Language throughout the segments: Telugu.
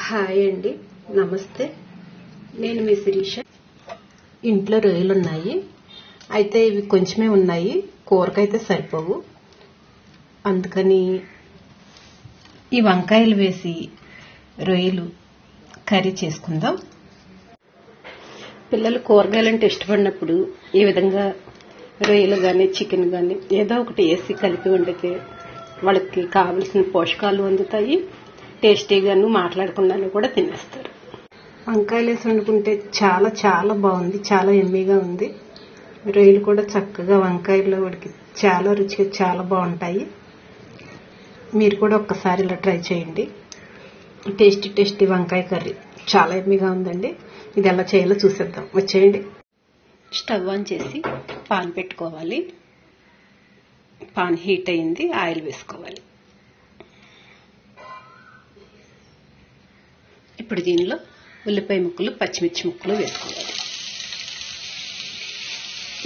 హాయ్ అండి. నమస్తే. నేను మీ శిరీష. ఇంట్లో రొయ్యలు ఉన్నాయి అయితే ఇవి కొంచెమే ఉన్నాయి. కూరకైతే సరిపోవు. అందుకని ఈ వంకాయలు వేసి రొయ్యలు కర్రీ చేసుకుందాం. పిల్లలు కూరగాయలంటే ఇష్టపడినప్పుడు ఈ విధంగా రొయ్యలు కానీ చికెన్ కానీ ఏదో ఒకటి వేసి కలిపి వండితే వాళ్ళకి కావలసిన పోషకాలు అందుతాయి. టేస్టీగాను మాట్లాడకుండానే కూడా తినేస్తారు. వంకాయలు వేసి వండుకుంటే చాలా చాలా బాగుంది చాలా ఎమ్మీగా ఉంది. రొయ్యలు కూడా చక్కగా వంకాయలో ఉడికి చాలా రుచిగా చాలా బాగుంటాయి. మీరు కూడా ఒక్కసారి ఇలా ట్రై చేయండి. టేస్టీ టేస్టీ వంకాయ కర్రీ చాలా ఎమ్మీగా ఉందండి. ఇది ఎలా చేయాలో చూసేద్దాం. వచ్చేయండి. స్టవ్ ఆన్ చేసి పాన్ పెట్టుకోవాలి. పాన్ హీట్ అయింది ఆయిల్ వేసుకోవాలి. ఇప్పుడు దీనిలో ఉల్లిపాయ ముక్కలు పచ్చిమిర్చి ముక్కలు వేసుకోవాలి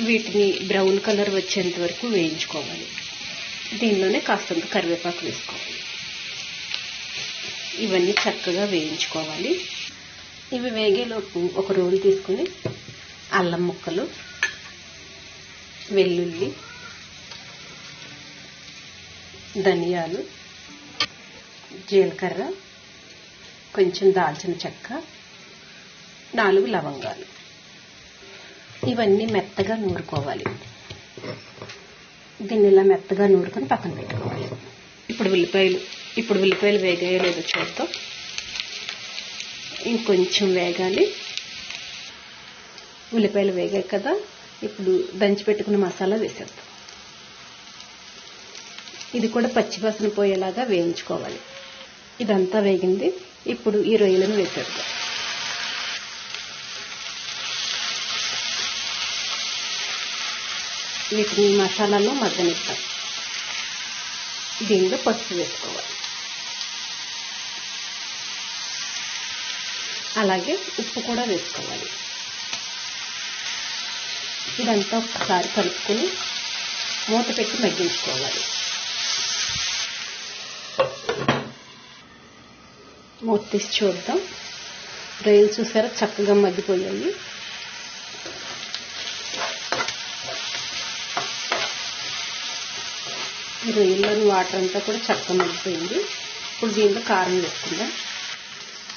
వీటిని బ్రౌన్ కలర్ వచ్చేంత వరకు వేయించుకోవాలి. దీనిలోనే కాస్తంత కరివేపాకు వేసుకోవాలి. ఇవన్నీ చక్కగా వేయించుకోవాలి. ఇవి వేగేలోపు ఒక రోలు తీసుకుని అల్లం ముక్కలు వెల్లుల్లి ధనియాలు జీలకర్ర కొంచెం దాల్చిన చెక్క నాలుగు లవంగాలు. ఇవన్నీ మెత్తగా నూరుకోవాలి. దీన్ని ఇలా మెత్తగా నూరుకొని పక్కన పెట్టుకోవాలి. ఇప్పుడు ఉల్లిపాయలు ఇప్పుడు ఉల్లిపాయలు వేగాయో లేదో చూద్దాం. ఇంకొంచెం వేగాలి. ఉల్లిపాయలు వేగాయి కదా ఇప్పుడు దంచి పెట్టుకున్న మసాలా వేసేద్దాం. ఇది కూడా పచ్చివాసన పోయేలాగా వేయించుకోవాలి. ఇదంతా వేగింది. ఇప్పుడు ఈ రొయ్యలను వేసేద్దాం. వీటిని మసాలాలో మగ్గనిస్తాం దీనిలో పసుపు వేసుకోవాలి. అలాగే ఉప్పు కూడా వేసుకోవాలి. ఇదంతా ఒకసారి కలుపుకొని మూత పెట్టి మగ్గించుకోవాలి. మూత తీసి చూద్దాం. రొయ్యలు చూసారా? చక్కగా మగ్గిపోయాయి. ఈ రొయ్యల్లోని వాటర్ అంతా కూడా చక్కగా మగ్గిపోయింది. ఇప్పుడు దీంట్లో కారం వేసుకుందాం.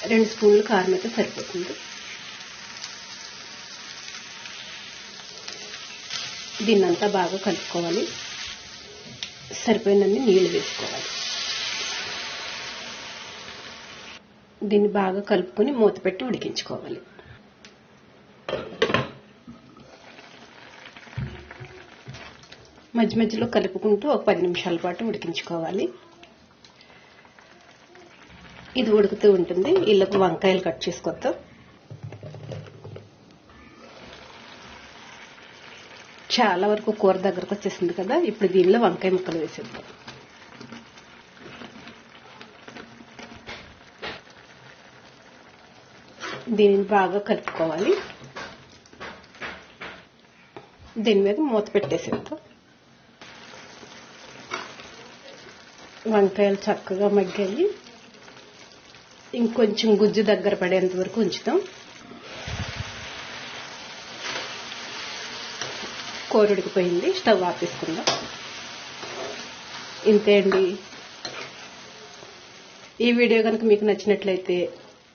రెండు స్పూన్లు కారం అయితే సరిపోతుంది. దీన్నంతా బాగా కలుపుకోవాలి. సరిపోయినన్ని నీళ్ళు వేసుకోవాలి. దీన్ని బాగా కలుపుకొని మూత పెట్టి ఉడికించుకోవాలి. మధ్య మధ్యలో కలుపుకుంటూ ఒక పది నిమిషాల పాటు ఉడికించుకోవాలి. ఇది ఉడుకుతూ ఉంటుంది. ఇళ్ళకు వంకాయలు కట్ చేసుకొద్దాం చాలా వరకు కూర దగ్గరకు వచ్చేసింది కదా ఇప్పుడు దీనిలో వంకాయ ముక్కలు వేసేద్దాం. దీనిని బాగా కలుపుకోవాలి. దీని మీద మూత పెట్టేసేద్దాం. వంకాయలు చక్కగా మగ్గాయి. ఇంకొంచెం గుజ్జు దగ్గర పడేంత వరకు ఉంచుతాం. కూర ఉడికిపోయింది. స్టవ్ ఆపేసుకుందాం ఇంతే అండి. ఈ వీడియో కనుక మీకు నచ్చినట్లయితే